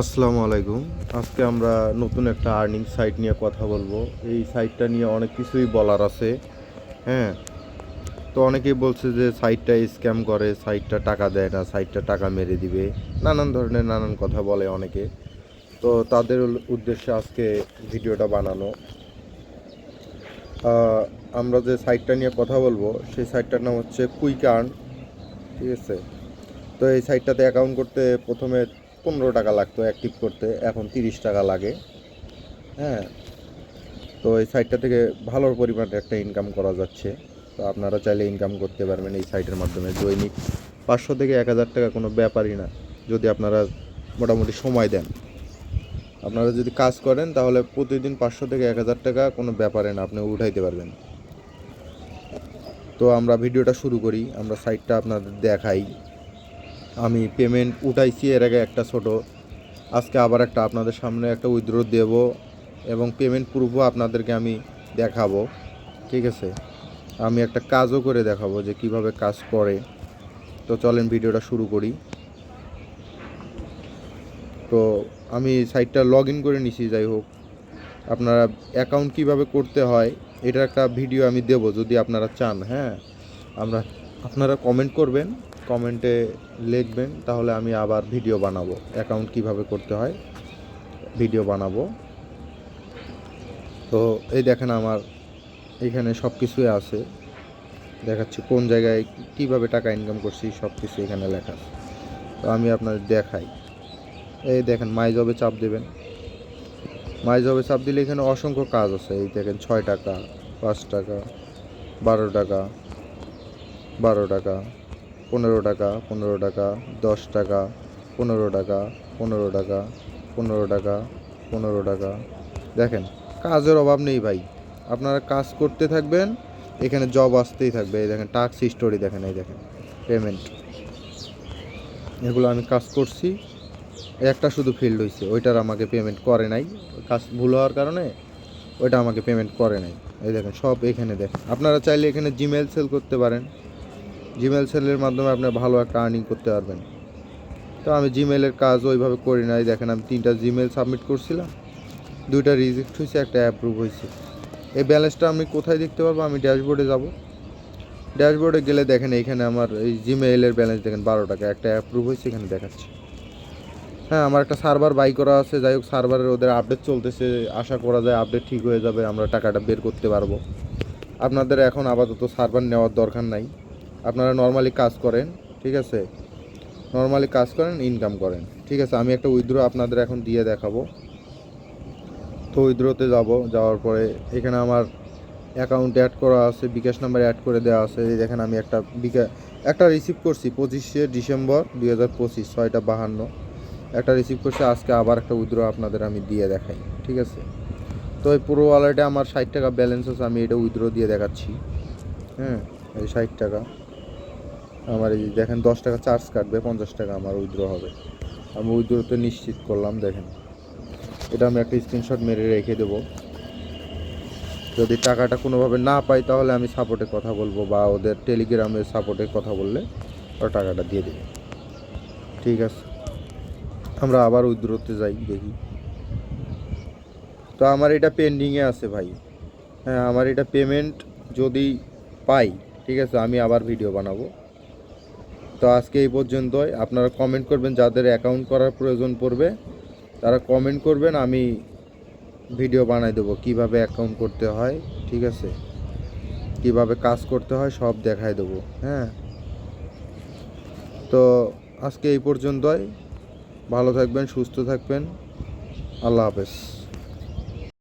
আসসালামু আলাইকুম। আজকে আমরা নতুন একটা আর্নিং সাইট নিয়ে কথা বলব। এই সাইটটা নিয়ে অনেক কিছুই বলার আছে। হ্যাঁ? তো অনেকেই বলছে যে সাইটটা স্ক্যাম করে সাইটটা টাকা দেয় না সাইটটা টাকা মেরে দিবে। নানান ধরনের নানান কথা বলে অনেকে। তো তাদের উদ্দেশ্যে আজকে ভিডিওটা বানানো। আমরা যে সাইটটা নিয়ে কথা বলব, সেই সাইটটার নাম হচ্ছে কুইক আর্ন ঠিক আছে? তো এই সাইটটাতে অ্যাকাউন্ট করতে প্রথমে পনেরো টাকা লাগতো অ্যাক্টিভ করতে, এখন তিরিশ টাকা লাগে। হ্যাঁ তো এই সাইটটা থেকে ভালো পরিমাণে একটা ইনকাম করা যাচ্ছে। তো আপনারা চাইলে ইনকাম করতে পারবেন এই সাইটের মাধ্যমে। দৈনিক পাঁচশো থেকে এক হাজার টাকা কোনো ব্যাপারই না, যদি আপনারা মোটামুটি সময় দেন। আপনারা যদি কাজ করেন, তাহলে প্রতিদিন পাঁচশো থেকে এক হাজার টাকা কোনো ব্যাপারে না, আপনি উঠাইতে পারবেন। তো আমরা ভিডিওটা শুরু করি, আমরা সাইটটা আপনাদের দেখাই। আমি পেমেন্ট উঠাইছি, এর আগে একটা ছোট। আজকে আবার একটা আপনাদের সামনে একটা উইথড্র দেব এবং পেমেন্ট প্রুফও আপনাদেরকে আমি দেখাবো, ঠিক আছে? আমি একটা কাজও করে দেখাবো যে কীভাবে কাজ করে। তো চলেন ভিডিওটা শুরু করি। তো আমি সাইটটা লগ ইন করে নিছি, যাই হোক। আপনারা অ্যাকাউন্ট কীভাবে করতে হয়, এটার একটা ভিডিও আমি দেব যদি আপনারা চান হ্যাঁ? আমরা, আপনারা কমেন্ট করবেন। কমেন্টে লিখবেন, তাহলে আমি আবার ভিডিও বানাবো। অ্যাকাউন্ট কীভাবে করতে হয়, ভিডিও বানাবো। তো এই দেখেন আমার এখানে সব কিছুই আছে। দেখাচ্ছি কোন জায়গায় কীভাবে টাকা ইনকাম করছি সব কিছু এখানে লেখা তো আমি আপনাদের দেখাই। এই দেখেন, মাই জবে চাপ দেবেন। মাই জবে চাপ দিলে এখানে অসংখ্য কাজ আছে। এই দেখেন, ছয় টাকা, পাঁচ টাকা, বারো টাকা বারো টাকা। পনেরো টাকা পনেরো টাকা, দশ টাকা, পনেরো টাকা পনেরো টাকা পনেরো টাকা পনেরো টাকা। দেখেন, কাজের অভাব নেই ভাই। আপনারা কাজ করতে থাকবেন, এখানে জব আসতেই থাকবে। এই দেখেন টাক্স স্টোরি দেখেন, এই দেখেন পেমেন্ট এগুলো আমি কাজ করছি। একটা শুধু ফিল্ড হয়েছে ওইটার আমাকে পেমেন্ট করে নাই। কাজ ভুল হওয়ার কারণে ওইটা আমাকে পেমেন্ট করে নাই। এই দেখেন, সব এখানে দেখেন। আপনারা চাইলে এখানে জিমেল সেল করতে পারেন। জিমেল সেলের মাধ্যমে আপনি ভালো একটা আর্নিং করতে পারবেন। তো আমি জিমেলের কাজ ওইভাবে করি নাই। দেখেন, আমি তিনটা জিমেল সাবমিট করছিলাম। দুইটা রিজেক্ট হয়েছে, একটা অ্যাপ্রুভ হয়েছে। এই ব্যালেন্সটা আমি কোথায় দেখতে পারব? আমি ড্যাশবোর্ডে যাব। ড্যাশবোর্ডে গেলে দেখেন এইখানে আমার এই জিমেইলের ব্যালেন্স দেখেন বারো টাকা। একটা অ্যাপ্রুভ হয়েছে, এখানে দেখাচ্ছে। হ্যাঁ আমার একটা সার্ভার বাই করা আছে। যাই হোক সার্ভারের ওদের আপডেট চলতেছে। আশা করা যায় আপডেট ঠিক হয়ে যাবে। আমরা টাকাটা বের করতে পারব। আপনাদের এখন আপাতত সার্ভার নেওয়ার দরকার নাই। আপনারা নর্মালি কাজ করেন, ঠিক আছে? নর্মালি কাজ করেন ইনকাম করেন, ঠিক আছে? আমি একটা উইথড্র আপনাদের এখন দিয়ে দেখাবো। তো উইথড্রতে যাব, যাওয়ার পরে এখানে আমার অ্যাকাউন্ট অ্যাড করা আছে, বিকাশ নাম্বার অ্যাড করে দেওয়া আছে। এই দেখেন আমি একটা বিকা একটা রিসিভ করছি পঁচিশে ডিসেম্বর দুই হাজার পঁচিশ, ছয়টা বাহান্ন। একটা রিসিভ করছি, আজকে আবার একটা উইথড্র আপনাদের আমি দিয়ে দেখাই, ঠিক আছে? তো এই পুরো ওয়ালেটে আমার ষাট টাকা ব্যালেন্স আছে, আমি এটা উইথড্র দিয়ে দেখাচ্ছি। হ্যাঁ এই ষাট টাকা। আমার এই দেখেন দশ টাকা চার্জ কাটবে, পঞ্চাশ টাকা আমার উইথড্র হবে। আমি উইথড্রতে নিশ্চিত করলাম, দেখেন। এটা আমি একটা স্ক্রিনশট মেরে রেখে দেবো। যদি টাকাটা কোনোভাবে না পাই, তাহলে আমি সাপোর্টে কথা বলব বা ওদের টেলিগ্রামের সাপোর্টে কথা বললে ওরা টাকাটা দিয়ে দেবে। ঠিক আছে। আমরা আবার উইথড্রতে যাই, দেখি। তো আমার এটা পেন্ডিংয়ে আছে ভাই। হ্যাঁ আমার এটা পেমেন্ট যদি পাই, ঠিক আছে, আমি আবার ভিডিও বানাবো। তো আজকে এই পর্যন্তই। আপনারা কমেন্ট করবেন যাদের অ্যাকাউন্ট করার প্রয়োজন পড়বে। তারা কমেন্ট করবেন, আমি ভিডিও বানাই দেবো। কীভাবে অ্যাকাউন্ট করতে হয়, ঠিক আছে? কীভাবে কাজ করতে হয়, সব দেখাই দেবো। হ্যাঁ? তো আজকে এই পর্যন্তই। ভালো থাকবেন, সুস্থ থাকবেন। আল্লাহ হাফেজ।